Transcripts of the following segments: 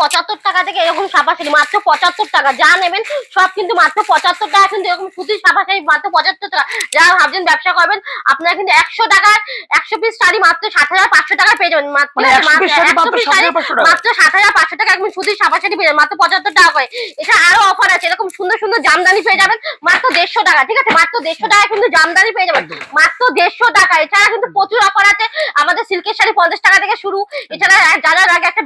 পঁচাত্তর টাকা থেকে এরকম সাপা শাড়ি মাত্র পঁচাত্তর টাকা। যা নেবেন সব কিন্তু মাত্র পঁচাত্তর টাকা। কিন্তু এরকম সুতির সাপা শাড়ি মাত্র পঁচাত্তর টাকা। যারা ভাবছেন ব্যবসা করবেন আপনারা কিন্তু একশো টাকার একশো পিস শাড়ি মাত্র সাত হাজার পাঁচশো টাকা পেয়ে যাবেন। মাত্র মানে 100 piece শাড়ি মাত্র 7,500 সাত হাজার পাঁচশো টাকা। একদম সুতির সাপা শাড়ি পেয়ে যাবেন। মাত্র পঁচাত্তর টাকা করে। এটা আরও অফার আছে। এরকম সুন্দর সুন্দর জামদানি পেয়ে যাবেন মাত্র দেড়শো টাকা। ঠিক আছে? মাত্র দেড়শো টাকা কিন্তু জামদানি পেয়ে যাবেন। মাত্র দেড়শো টাকা। এছাড়া কিন্তু প্রচুর অফার আছে। আমাদের সিল্কের শাড়ি পঞ্চাশ টাকা থেকে শুরু। এছাড়া যারা আগে একটা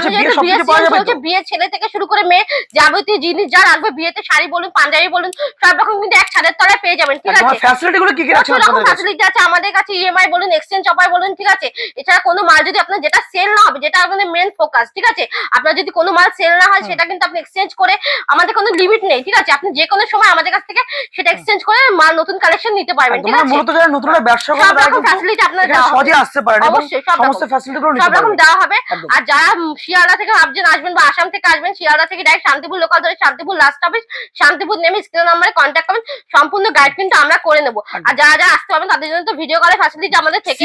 এখন বিয়ে সিজন চলছে ছেলে থেকে শুরু করে মেয়ে যাবতীয় জিনিস যা লাগবে বিয়েতে শাড়ি বলুন পাঞ্জাবি বলুন সব রকম কিন্তু এক ছাদের তলায় পেয়ে যাবেন ঠিক আছে? ফ্যাসিলিটি গুলো কি কি রাখছেন আপনাদের ফ্যাসিলিটি আছে আমাদের কাছে ইএমআই বলুন এক্সচেঞ্জ অফার বলুন ঠিক আছে? এছাড়া কোনো মাল যদি আপনার যেটা সেল না হবে যেটা আপনাদের মেন ফোকাস ঠিক আছে? আপনার যদি কোনো মাল সেল না হয় সেটা কিন্তু আপনি এক্সচেঞ্জ করে আমাদের কোনো লিমিট নেই ঠিক আছে? আপনি যে কোনো সময় আমাদের কাছ থেকে সেটা এক্সচেঞ্জ করে মাল নতুন কালেকশন নিতে পারবেন ঠিক আছে? মূলত যারা নতুন ব্যবসা করে সব তারা রকম ফ্যাসিলিটি এখানে দেওয়া হবে। সহজে আসতে পারেন অবশ্যই, সব সমস্ত রকম। ফ্যাসিলিটি গুলো নিতে সব রকম দেওয়া হবে। আর যারা শিয়ালদা থেকে ভাবছেন আসবেন বা আসাম থেকে আসবেন শিয়ালদা থেকে ডাইরেক্ট শান্তিপুর লোকাল ধরে শান্তিপুর লাস্ট অফিস শান্তিপুর নেমে স্ক্রিন নাম্বারে কন্ট্যাক্ট করবেন। সম্পূর্ণ গাইড কিন্তু আমরা করে নেব। আর যারা যারা আসতে পারবেন তাদের জন্য তো ভিডিও কলের ফ্যাসিলিটি আমাদের থেকে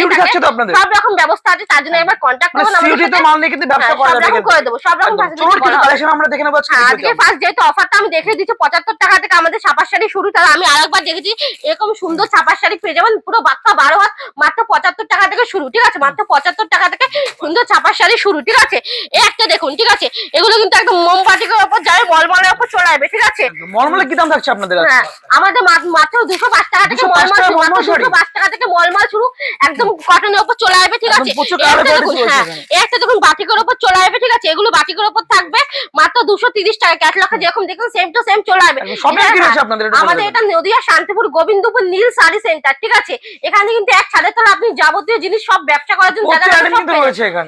সব রকম ব্যবস্থা আছে তার জন্য একবার কন্ট্যাক্ট করবেন আমাদের তো সাথে। মাল নিয়ে কিন্তু ব্যবসা হ্যাঁ, করা যাবে করে দেবো সব রকম ফ্যাসিলিটি কালেকশন আমরা দেখে নেব আজকে হ্যাঁ, ফার্স্ট যেহেতু অফারটা আমি দেখে দিচ্ছি পঁচাত্তর টাকা থেকে আমাদের ছাপার শাড়ি শুরু তাহলে আমি আরেকবার দেখেছি এরকম সুন্দর ছাপার শাড়ি পেয়ে যাবেন পুরো বাক্কা বারো হাত মাত্র পঁচাত্তর টাকা থেকে শুরু ঠিক আছে? মাত্র পঁচাত্তর টাকা থেকে সুন্দর ছাপার শাড়ি শুরু ঠিক আছে? এই একটা দেখুন ঠিক আছে? এগুলো কিন্তু একদম মোমবাটিকের ওপর যাবে মলমলের ওপর চলে আসবে ঠিক আছে? একদম। মলমলে কি দাম থাকছে আপনাদের হ্যাঁ, আমাদের মাত্র দুশো পাঁচ টাকা থেকে মলমল শাড়ি? 205 টাকা থেকে মলমল শুরু একদম কটনের উপর চলে আসবে ঠিক আছে? হ্যাঁ, একটা দেখুন বাটিকের উপর চলে আসবে ঠিক আছে? এগুলো বাটিকের উপর থাকবে মাত্র দুশো তিরিশ টাকা ক্যাটলগে যেরকম দেখুন সেম টু সেম চলে আসবে আমাদের এটা নদিয়া শান্তিপুর গোবিন্দপুর নীল শাড়ি সেন্টার ঠিক আছে? এখানে কিন্তু এক ছাদের তলা আপনি যাবতীয় জিনিস সব ব্যবসা করার জন্য।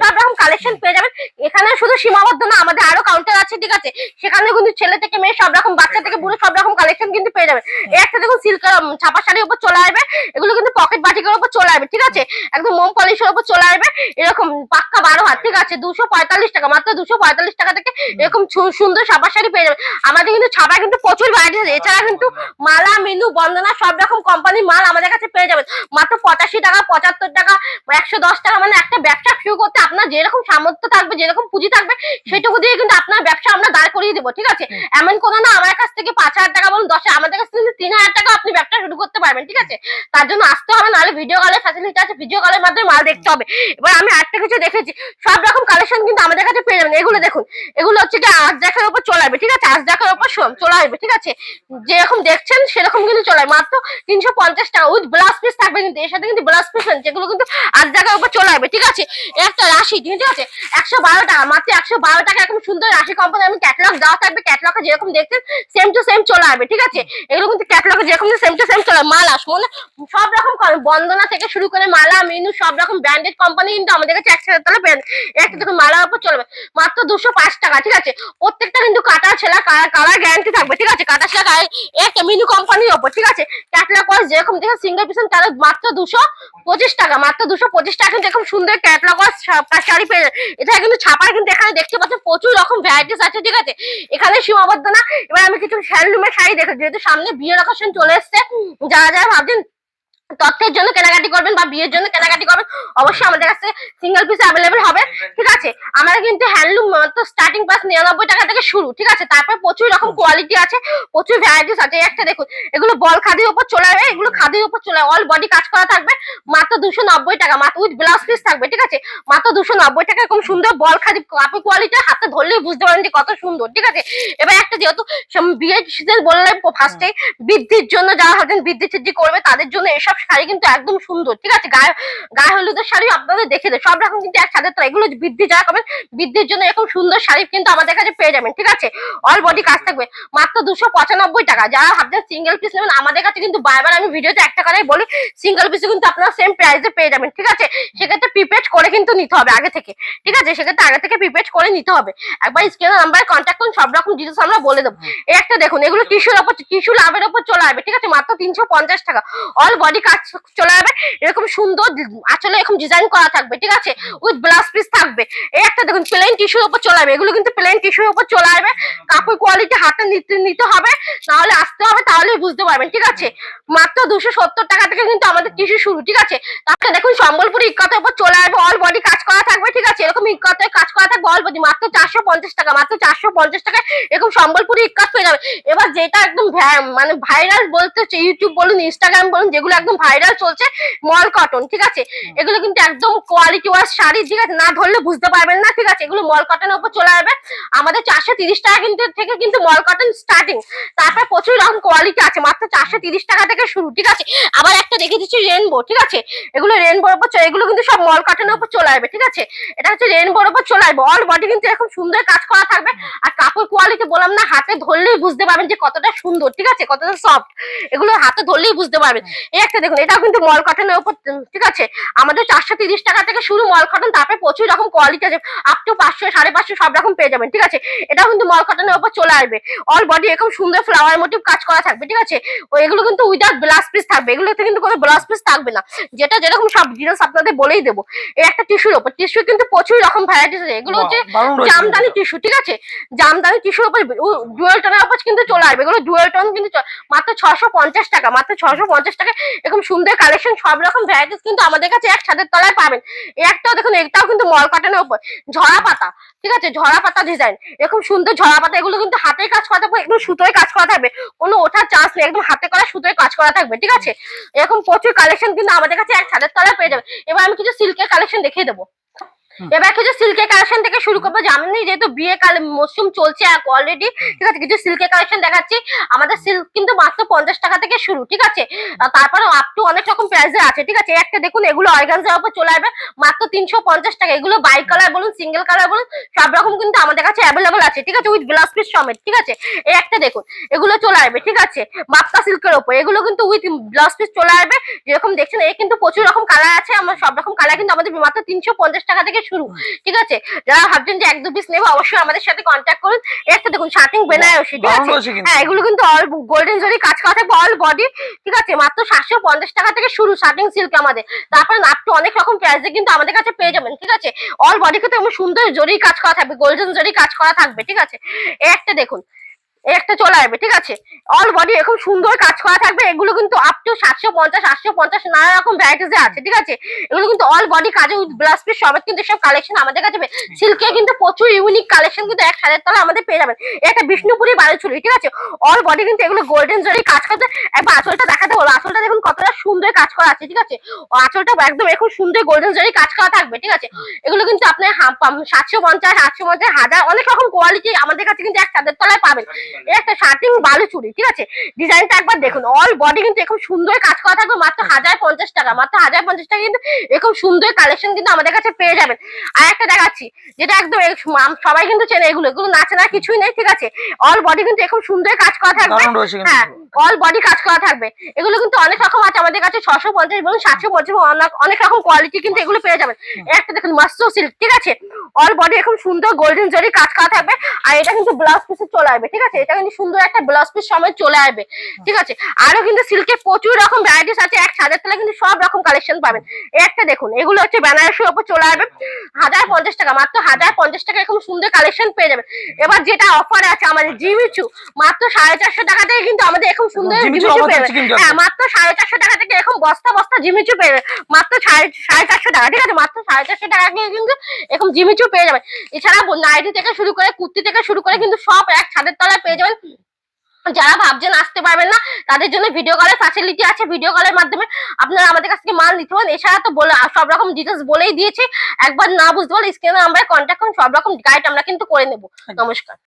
সব রকম কালেকশন পেয়ে যাবেন। এখানে শুধু সীমাবদ্ধ না, আমাদের আরও কাউন্টার আছে, ঠিক আছে? সেখানে কিন্তু ছেলে থেকে মেয়ে সব রকম, বাচ্চা থেকে বুড়ো সব রকম কালেকশন কিন্তু পেয়ে যাবে। একটা দেখুন সিল্ক ছাপা শাড়ির উপর চলে আসবে, এগুলো কিন্তু পকেট বাটিকের উপর চলে আসবে, ঠিক আছে? একদম মোম পলিশের উপর চলে আসবে, এরকম পাক্কা বারো হাত, ঠিক আছে? দুশো পঁয়তাল্লিশ টাকা, মাত্র দুশো পঁয়তাল্লিশ টাকা থেকে এরকম সুন্দর ছাপা শাড়ি পেয়ে যাবে। আমাদের কিন্তু ছাপা কিন্তু প্রচুর ভ্যারাইটি আছে, এছাড়া কিন্তু মালা, মিনু, বন্দনা, সব রকম কোম্পানির মাল আমাদের কাছে পেয়ে যাবেন। মাত্র পঁচাশি টাকা, পঁচাত্তর টাকা, একশো দশ টাকা মানে একটা ব্যবসা শুরু করতে আপনার যেরকম সামর্থ্য থাকবে, যেরকম পুঁজি থাকবে সেটুকু দিয়ে কিন্তু আপনার ব্যবসা আমরা দাঁড় করিয়ে দেবো ঠিক আছে? এমন কোনো না আমার কাছ থেকে পাঁচ হাজার টাকা বলুন দশ হাজার, আমাদের কাছ থেকে তিন হাজার টাকা আপনি ব্যবসা শুরু করতে পারবেন ঠিক আছে? তার জন্য আসতে হবে নাহলে ভিডিও কলের ফ্যাসিলিটি আছে ভিডিও কলের মাধ্যমে মাল দেখতে হবে। এবার আমি আরেকটা কিছু দেখেছি সব রকম কালেকশন কিন্তু আমাদের কাছে পেয়ে যাবেন। এগুলো দেখুন এগুলো হচ্ছে কি আজ দেখার উপর চলে আসবে ঠিক আছে? আজদাকের উপর শো- চলে আসবে ঠিক আছে? যেরকম দেখছেন সেরকম কিন্তু চলে আসবে। মাত্র তিনশো পঞ্চাশ টাকা উইথ ব্লাউজ পিস থাকবে কিন্তু এর সাথে কিন্তু ব্লাউজ পিস যেগুলো কিন্তু আজদাকের উপর চলে আসবে ঠিক আছে? একটা রাশি ঠিক আছে? একশো বারো টাকা মাত্র একশো বারো টাকা এরকম সুন্দর রাশি কোম্পানি আমি ক্যাটলগ দেওয়া থাকবে ক্যাটলগে যেরকম দেখছেন সেম টু সেম চলে আসবে, ঠিক আছে? এগুলো কিন্তু ক্যাটলগে যেরকম সেম টু সেম চলে। মালা মানে সব রকম বন্দনা থেকে শুরু করে মালা, মিনু, সব রকম ব্র্যান্ডেড কোম্পানি কিন্তু আমাদের কাছে একসাথে তাহলে একটা দেখুন মালার উপর চলবে। মাত্র দুশো পাঁচ টাকা, ঠিক আছে? প্রত্যেকটা কিন্তু কাটা ছেলা কালার গ্যারান্টি থাকবে, ঠিক আছে? কাটা ছেলা একটা মিনু কোম্পানির ওপর, ঠিক আছে? ক্যাটলগ ওয়াইজ যেরকম দেখে সিঙ্গেল পিসেন তাহলে মাত্র দুশো পঁচিশ টাকা, মাত্র দুশো পঁচিশ টাকা কিন্তু এরকম সুন্দর ক্যাটলগ ওয়াইজ শাড়ি পেয়ে। এটা কিন্তু ছাপার কিন্তু এখানে দেখতে পাচ্ছেন প্রচুর রকম ভ্যারাইটিস আছে, ঠিক আছে? এখানে সীমাবদ্ধ না। এবার আমি কিছু হ্যান্ডলুমের শাড়ি দেখো, যেহেতু সামনে বিয়ের অকেশন চলে এসছে, যারা যারা ভাবছেন তথ্যের জন্য কেনাকাটি করবেন বা বিয়ের জন্য কেনাকাটি করবেন, অবশ্যই আমাদের কাছে সিঙ্গেল পিস অ্যাভেলেবেল হবে, ঠিক আছে? আমরা কিন্তু হ্যান্ডলুম তো স্টার্টিং প্রাইস নিরানব্বই টাকা থেকে শুরু, ঠিক আছে? তারপর প্রচুর রকম কোয়ালিটি আছে, প্রচুর ভ্যারাইটিস আছে। একটা দেখুন, এগুলো বল খাদির উপর চলে যাবে এগুলো খাদির উপর চলে অল বডি কাজ করা থাকবে, মাত্র দুশো নব্বই টাকা, মাত্র উইথ ব্লাউজ পিস থাকবে, ঠিক আছে? মাত্র দুশো নব্বই টাকা, এরকম সুন্দর বল খাদি কাপড় কোয়ালিটি হাতে ধরলেই বুঝতে পারেন যে কত সুন্দর, ঠিক আছে? এবার একটা যেহেতু বিয়ের সিজন বললাম ফার্স্টে বৃদ্ধির জন্য যারা ভাবছেন বৃদ্ধি সিদ্ধি করবে, তাদের জন্য এসব শাড়ি কিন্তু একদম সুন্দর ঠিক আছে? গায়ে গায়ে হলুদের শাড়ি আপনাদের দেখে দেয়। সব রকম কিন্তু এক ছাদের তলায় এগুলো বৃদ্ধি যারা করবেন বৃদ্ধির জন্য এরকম সুন্দর শাড়ি কিন্তু আমাদের কাছে পেয়ে যাবেন ঠিক আছে? অল বডি কাজ থাকবে। মাত্র দুশো পঁচানব্বই টাকা। যারা ভাবছেন সিঙ্গেল পিস নেবেন আমাদের কাছে কিন্তু বারবার আমি ভিডিওতে একটা কথাই বলি সিঙ্গেল পিসে কিন্তু আপনারা সেম প্রাইসে পেয়ে যাবেন ঠিক আছে? সেক্ষেত্রে প্রিপেড করে কিন্তু নিতে হবে আগে থেকে ঠিক আছে? সেক্ষেত্রে আগে থেকে প্রিপেড করে নিতে হবে। একবার স্ক্রিনের নাম্বারে কন্ট্যাক্ট করুন সব রকম ডিটেলস আমরা বলে দেবো। এই একটা দেখুন এগুলো টিস্যুর ওপর টিস্যু লাভের ওপর চলে আসবে ঠিক আছে? মাত্র তিনশো পঞ্চাশ টাকা। অল বডি কাজ চলে যাবে। এরকম সুন্দর আসলে এরকম ডিজাইন করা থাকবে, ঠিক আছে? উইথ ব্লাউজ পিস থাকবে। এই একটা দেখুন প্লেন টিস্যুর উপর চলে যাবে। এগুলো কিন্তু প্লেন টিস্যুর উপর চলে যাবে। কাপড় কোয়ালিটি হাতে নিতে নিতে হবে। নাহলে আসতে হবে, তাহলেই বুঝতে পারবেন, ঠিক আছে? মাত্র দুশো সত্তর টাকা থেকে কিন্তু আমাদের টিস্যু শুরু, ঠিক আছে? তারপরে দেখুন, সম্বলপুরি ইকাতের উপর চলে আসবে অল বডি কাজ করা থাকবে, ঠিক আছে? এরকম ইকাতে কাজ করা থাকবে অল বডি মাত্র চারশো পঞ্চাশ টাকা, মাত্র চারশো পঞ্চাশ টাকা এরকম সম্বলপুরি ইকাত পেয়ে যাবে। এবার যেটা একদম মানে ভাইরাল বলতে হচ্ছে ইউটিউব বলুন ইনস্টাগ্রাম বলুন, যেগুলো একদম ভাইরাল চলছে মল কটন ঠিক আছে? এগুলো কিন্তু একদম কোয়ালিটি ওয়াইজ শাড়ি ঠিক আছে? না ধরলে বুঝতে পারবেন না ঠিক আছে? এগুলো মল কটনের উপর চলে যাবে আমাদের চারশো তিরিশ টাকা কিন্তু থেকে কিন্তু মল কটন স্টার্টিং তারপর প্রচুর রকম কোয়ালিটি আছে মাত্র চারশো তিরিশ টাকা থেকে শুরু ঠিক আছে? আবার একটা দেখে দিচ্ছি রেনবো ঠিক আছে? এগুলো রেনবোর উপর এগুলো কিন্তু সব মল কটনের উপর চলে আসবে ঠিক আছে? এটা হচ্ছে রেনবোর উপর চলে আসবে। অল বডি কিন্তু এরকম সুন্দর কাজ করা থাকবে। আর কাপড় কোয়ালিটি বললাম না হাতে ধরলেই বুঝতে পারবেন যে কতটা সুন্দর ঠিক আছে? কতটা সফট এগুলো হাতে ধরলেই বুঝতে পারবেন। এই একটা দেখুন এটাও কিন্তু মল কটনের উপর ঠিক আছে? আমাদের চারশো তিরিশ টাকা থেকে শুরু মল কটন তারপরে প্রচুর রকম কোয়ালিটি আছে আপ টু পাঁচশো সাড়ে পাঁচশো সব রকম পেয়ে যাবেন ঠিক আছে? এটাও কিন্তু মল কটনের উপর চলে আসবে। অল বডি এরকম সুন্দর ফ্লাওয়ার মোটিভ কাজ করা থাকবে ঠিক আছে? ও এগুলো কিন্তু উইদাউট ব্লাউজ পিস থাকবে এগুলোতে কিন্তু কোনো ব্লাউজ পিস থাকবে না। যেটা যেরকম সব ডিটেলস আপনাদের বলেই দেবো। এই একটা টিস্যুর উপর টিস্যু কিন্তু প্রচুর রকম ভ্যারাইটিস আছে। এগুলো হচ্ছে জামদানি টিস্যু ঠিক আছে? জামদানি টিস্যুর উপর ডুয়েল টোনের উপর কিন্তু চলে আসবে। এগুলো ডুয়েল টোন কিন্তু মাত্র ছশো পঞ্চাশ টাকা মাত্র ছশো পঞ্চাশ টাকা এরকম সুন্দর কালেকশন সব রকম ভ্যারাইটিস কিন্তু আমাদের কাছে এক ছাদের তলায় পাবেন। একটাও দেখুন, একটাও কিন্তু মল কাটানোর উপর ঝরা পাতা, ঠিক আছে? ঝরা পাতা ডিজাইন এরকম সুন্দর ঝরা পাতা, এগুলো কিন্তু হাতে কাজ করা থাকবে, একদম সুতোয় কাজ করা থাকবে। কোনো ওঠার চান্স নেই, একদম হাতে করা সুতোয় কাজ করা থাকবে, ঠিক আছে? এরকম প্রচুর কালেকশন কিন্তু আমাদের কাছে এক ছাদের তলায় পেয়ে যাবে এবার আমি কিছু সিল্কের কালেকশন দেখিয়ে দেবো। এবার কিছু সিল্কের কালেকশন থেকে শুরু করব। জানেনই যেহেতু বিয়ে কালে মরশুম চলছে অলরেডি ঠিক আছে? কিছু সিল্কের কালেকশন দেখাচ্ছি। আমাদের সিল্ক কিন্তু মাত্র পঞ্চাশ টাকা থেকে শুরু, ঠিক আছে? তারপরে আপ টু অনেক রকম প্রাইসে আছে, ঠিক আছে? একটা দেখুন, এগুলো অর্গানজার উপর চলে আসবে, মাত্র তিনশো পঞ্চাশ টাকা। এগুলো বাই কালার বলুন সিঙ্গেল কালার বলুন, সব রকম কিন্তু আমাদের কাছে অ্যাভেলেবল আছে, ঠিক আছে? উইথ ব্লাউজ পিস সমেত, ঠিক আছে? এই একটা দেখুন, এগুলো চলে আসবে, ঠিক আছে? মাপকা সিল্কের ওপর এগুলো কিন্তু উইথ ব্লাউজ পিস চলে আসবে। যেরকম দেখছেন, এ কিন্তু প্রচুর রকম কালার আছে, আমার সব রকম কালার কিন্তু আমাদের মাত্র তিনশো পঞ্চাশ টাকা থেকে শুরু। ঠিক আছে? যারা ভাবছেন যে এক দু পিস নেব অবশ্যই আমাদের সাথে কন্ট্যাক্ট করুন। একটা দেখুন শার্টিং বেনারসি ঠিক আছে? হ্যাঁ এগুলো কিন্তু অল গোল্ডেন জরি কাজ করা থাকবে অল বডি ঠিক আছে? মাত্র সাতশো পঞ্চাশ টাকা থেকে শুরু শার্টিং সিল্ক আমাদের। তারপরে আপ টু অনেক রকম প্রাইসে কিন্তু আমাদের কাছে পেয়ে যাবেন ঠিক আছে? অল বডি কিন্তু এমন সুন্দর জরি কাজ করা থাকবে গোল্ডেন জরি কাজ করা থাকবে ঠিক আছে? একটা দেখুন একটা চলে আসবে ঠিক আছে? অল বডি এরকম সুন্দর কাজ করা থাকবে এগুলো কিন্তু আপ টু সাতশো পঞ্চাশ আটশো পঞ্চাশ নানা রকম ভ্যারাইটিস আছে ঠিক আছে? এগুলো কিন্তু অল বডি কাজে উইথ ব্লাউজ পিস সমেত কিন্তু সব কালেকশন আমাদের কাছে সিল্কে কিন্তু প্রচুর ইউনিক কালেকশন কিন্তু এক সাথে তলা আমাদের পেয়ে যাবেন। একটা বিষ্ণুপুরি বালুচুরি ঠিক আছে? অল বডি কিন্তু এগুলো গোল্ডেন জরি কাজ করতে একবার আঁচলটা দেখাতে বলো আঁচলটা দেখুন কতটা সুন্দর কাজ করা আছে ঠিক আছে? আঁচলটা একদম এখন সুন্দর গোল্ডেন জরি কাজ করা থাকবে ঠিক আছে? এগুলো কিন্তু আপনার সাতশো পঞ্চাশ আটশো পঞ্চাশ হাজার অনেক রকম কোয়ালিটি আমাদের কাছে কিন্তু এক চাঁদের তলায় পাবেন। একটা শার্টিং বালুচুরি ঠিক আছে? ডিজাইনটা একবার দেখুন। অল বডি কিন্তু এরকম সুন্দর কাজ করা থাকবে মাত্র হাজার পঞ্চাশ টাকা মাত্র হাজার পঞ্চাশ টাকা কিন্তু এরকম সুন্দর কালেকশন কিন্তু আমাদের কাছে পেয়ে যাবেন। আর একটা দেখাচ্ছি যেটা একদম সবাই কিন্তু চেনে এগুলো। এগুলো না কিছুই নেই ঠিক আছে? অল বডি কিন্তু এরকম সুন্দর কাজ করা থাকবে। হ্যাঁ অল বডি কাজ করা থাকবে। এগুলো কিন্তু অনেক রকম আছে আমাদের কাছে ছশো পঞ্চাশ বলুন সাতশো পঞ্চাশ অনেক অনেক রকম কোয়ালিটি কিন্তু এগুলো পেয়ে যাবেন। একটা দেখুন মাস্ট সিল্ক ঠিক আছে? অল বডি এরকম সুন্দর গোল্ডেন জরি কাজ করা থাকবে। আর এটা কিন্তু ব্লাউজ পিসে চলে আসবে ঠিক আছে? এটা কিন্তু সুন্দর একটা ব্লাউজ পিস সময় চলে আসবে। ঠিক আছে? আরও কিন্তু সিল্কের প্রচুর রকম ভ্যারাইটিস আছে। এক ছাদের তলা কিন্তু সব রকম কালেকশন পাবেন। একটা দেখুন এগুলো হচ্ছে বেনারসির ওপর চলে আসবে। হাজার পঞ্চাশ টাকা মাত্র হাজার পঞ্চাশ টাকা এরকম সুন্দর কালেকশন পেয়ে যাবেন। এবার যেটা অফার আছে আমাদের জিমিচু মাত্র সাড়ে চারশো টাকা থেকে কিন্তু আমাদের এরকম সুন্দর জিমিচু পেয়ে হ্যাঁ মাত্র সাড়ে চারশো টাকা থেকে এরকম বস্তা বস্তা জিমিচু পেয়ে যাবে মাত্র সাড়ে সাড়ে চারশো টাকা ঠিক আছে? মাত্র সাড়ে চারশো টাকা থেকে কিন্তু এরকম জিমিচু পেয়ে যাবেন। এছাড়া নাইটি থেকে শুরু করে কুর্তি থেকে শুরু করে কিন্তু সব এক ছাদের তলায় পেয়ে যাবেন। যারা ভাবছেন আসতে পারবেন না তাদের জন্য ভিডিও কলের ফ্যাসিলিটি আছে। ভিডিও কলের মাধ্যমে আপনারা আমাদের কাছ থেকে মাল নিতে পারেন। এছাড়া তো বলে সব রকম ডিটেলস বলেই দিয়েছি। একবার না বুঝতে পারলে স্ক্রিনে আমরা কন্ট্যাক্ট করুন। সব রকম গাইড আমরা কিন্তু করে নেব। নমস্কার।